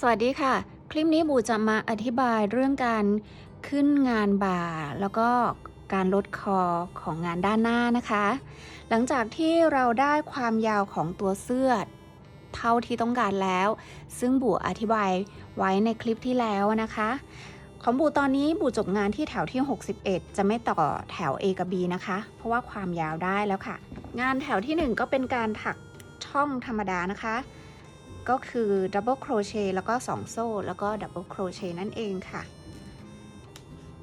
สวัสดีค่ะ คลิปนี้บูจะมาอธิบายเรื่องการขึ้นงานบ่า แล้วก็การลดคอของงานด้านหน้านะคะ หลังจากที่เราได้ความยาวของตัวเสื้อ เท่าที่ต้องการแล้ว ซึ่งบูอธิบายไว้ในคลิปที่แล้วนะคะ ของบูตอนนี้บูจบงานที่แถวที่ 61 จะไม่ต่อแถว A กับ B นะคะ เพราะว่าความยาวได้แล้วค่ะ งานแถวที่ 1 ก็เป็นการถักช่องธรรมดานะคะ ก็คือดับเบิลโครเชต์แล้วก็2โซ่แล้วก็ดับเบิลโครเชต์นั่นเองค่ะ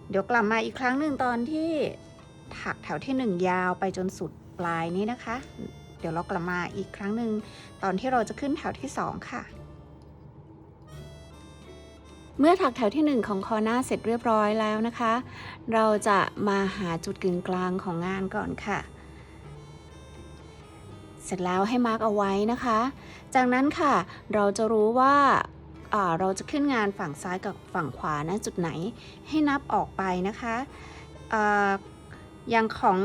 เดี๋ยวกลับมาอีกครั้งหนึ่งตอนที่ถักแถวที่ 1 ยาวไปจนสุดปลายนี้นะคะ เดี๋ยวเรากลับมาอีกครั้งหนึ่งตอนที่เราจะขึ้นแถวที่ 2 ค่ะเมื่อถักแถวที่ 1 ของคอหน้าเสร็จเรียบร้อยแล้วนะคะ เราจะมาหาจุดกึ่งกลางของงานก่อนค่ะ เสร็จแล้วให้มาร์กเอาไว้นะคะ จากนั้นค่ะเราจะรู้ว่าเราจะขึ้นงานฝั่งซ้ายกับฝั่งขวานะจุดไหนให้นับออกไปนะคะออย่างของ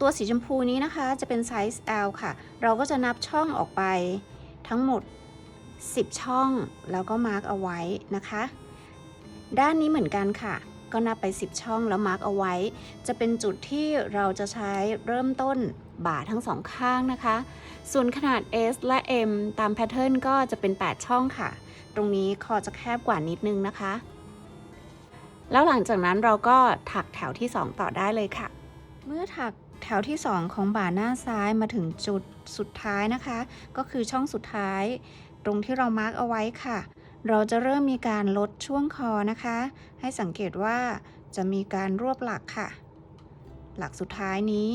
ตัวสีชมพูนี้นะคะจะเป็นไซส์ L ค่ะ เราก็จะนับช่องออกไปทั้งหมด 10 ช่อง แล้วก็มาร์กเอาไว้นะคะ ด้านนี้เหมือนกันค่ะ ก็นับไป 10 ช่องแล้วมาร์กเอาไว้ จะเป็นจุดที่เราจะใช้เริ่มต้นบ่าทั้งสองข้างนะคะ ส่วนขนาด S และ M ตามแพทเทิร์นก็จะเป็น 8 ช่องค่ะ ตรงนี้คอจะแคบกว่านิดนึงนะคะ แล้วหลังจากนั้นเราก็ถักแถวที่ 2 ต่อได้เลยค่ะ เมื่อถักแถวที่ 2 ของบ่าหน้าซ้ายมาถึงจุดสุดท้ายนะคะ ก็คือช่องสุดท้าย ตรงที่เรามาร์กเอาไว้ค่ะ เราจะเริ่มมีการลดช่วงคอนะคะ ให้สังเกตว่าจะมีการรวบหลักค่ะ หลักสุดท้ายนี้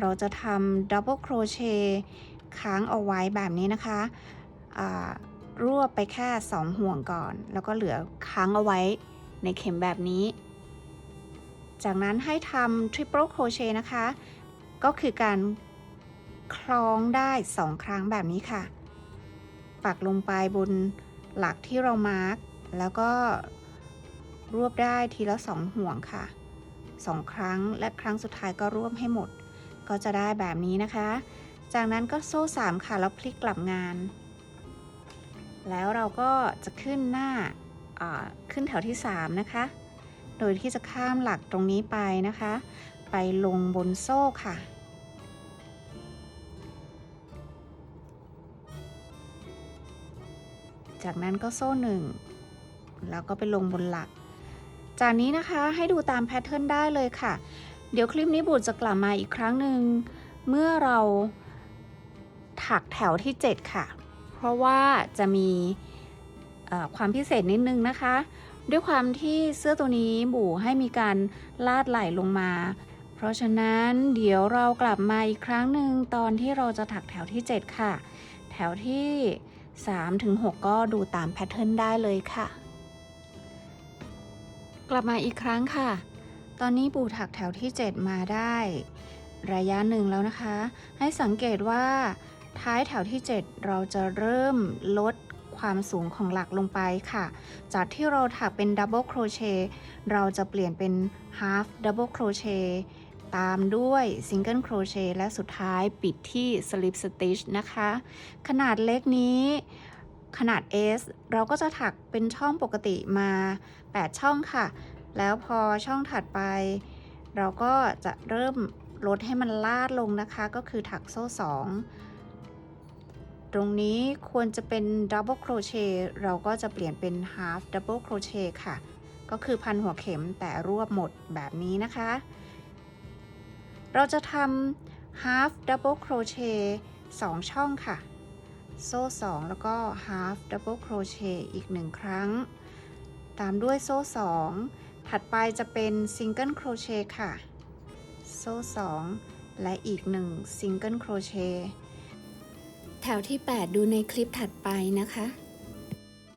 เราจะทำดับเบิลโครเชต์ค้างเอาไว้แบบนี้นะคะรวบไปแค่ 2 ห่วงก่อน แล้วก็เหลือค้างเอาไว้ในเข็มแบบนี้ จากนั้นให้ทำทริปเปิลโครเชต์นะคะ ก็คือการคล้องได้ 2 ครั้งแบบนี้ค่ะ ปักลงไปบน หลักที่เรามาร์กแล้วก็รวบได้ทีละ2ห่วงค่ะ2ครั้งและครั้งสุดท้ายก็รวบให้หมด ก็จะได้แบบนี้นะคะ จากนั้นก็โซ่3ค่ะแล้วพลิกกลับงาน แล้วเราก็จะขึ้นหน้าขึ้นแถวที่3นะคะ โดยที่จะข้ามหลักตรงนี้ไปนะคะ ไปลงบนโซ่ค่ะ จากนั้นก็โซ่หนึ่งแล้วก็ไปลงบนหลัก จากนี้นะคะให้ดูตามแพทเทิร์นได้เลยค่ะ เดี๋ยวคลิปนี้บูดจะกลับมาอีกครั้งหนึ่งเมื่อเราถักแถวที่ 7 ค่ะ เพราะว่าจะมีความพิเศษนิดนึงนะคะ ด้วยความที่เสื้อตัวนี้บูให้มีการลาดไหลลงมา เพราะฉะนั้นเดี๋ยวเรากลับมาอีกครั้งหนึ่งตอนที่เราจะถักแถวที่ 7 ค่ะ แถวที่ 3ถึง6ก็ดูตามแพทเทิร์นได้เลยค่ะ กลับมาอีกครั้งค่ะ ตอนนี้ปูถักแถวที่ 7 มาได้ ระยะหนึ่งแล้วนะคะ ให้สังเกตว่าท้ายแถวที่ 7 เราจะเริ่มลดความสูงของหลักลงไปค่ะ จากที่เราถักเป็นดับเบิลโครเชต์เราจะเปลี่ยนเป็นฮาฟดับเบิลโครเชต์ ตามด้วยซิงเกิลโครเชต์และสุดท้ายปิดที่สลิปสติชนะคะ ขนาดเล็กนี้ขนาด S เราก็จะถักเป็นช่องปกติมา 8 ช่องค่ะ แล้วพอช่องถัดไป เราก็จะเริ่มลดให้มันลาดลงนะคะ ก็คือถักโซ่ 2 ตรงนี้ควรจะเป็นดับเบิลโครเชต์เราก็จะเปลี่ยนเป็นฮาฟดับเบิลโครเชต์ค่ะ ก็คือพันหัวเข็มแต่รวบหมดแบบนี้นะคะ เราจะทำ half double crochet 2 ช่องค่ะ โซ่ 2 แล้วก็ half double crochet อีก 1 ครั้ง ตามด้วยโซ่ 2 ถัดไปจะเป็น single crochet ค่ะ โซ่ 2 และอีก 1 single crochet แถวที่ 8 ดูในคลิปถัดไปนะคะ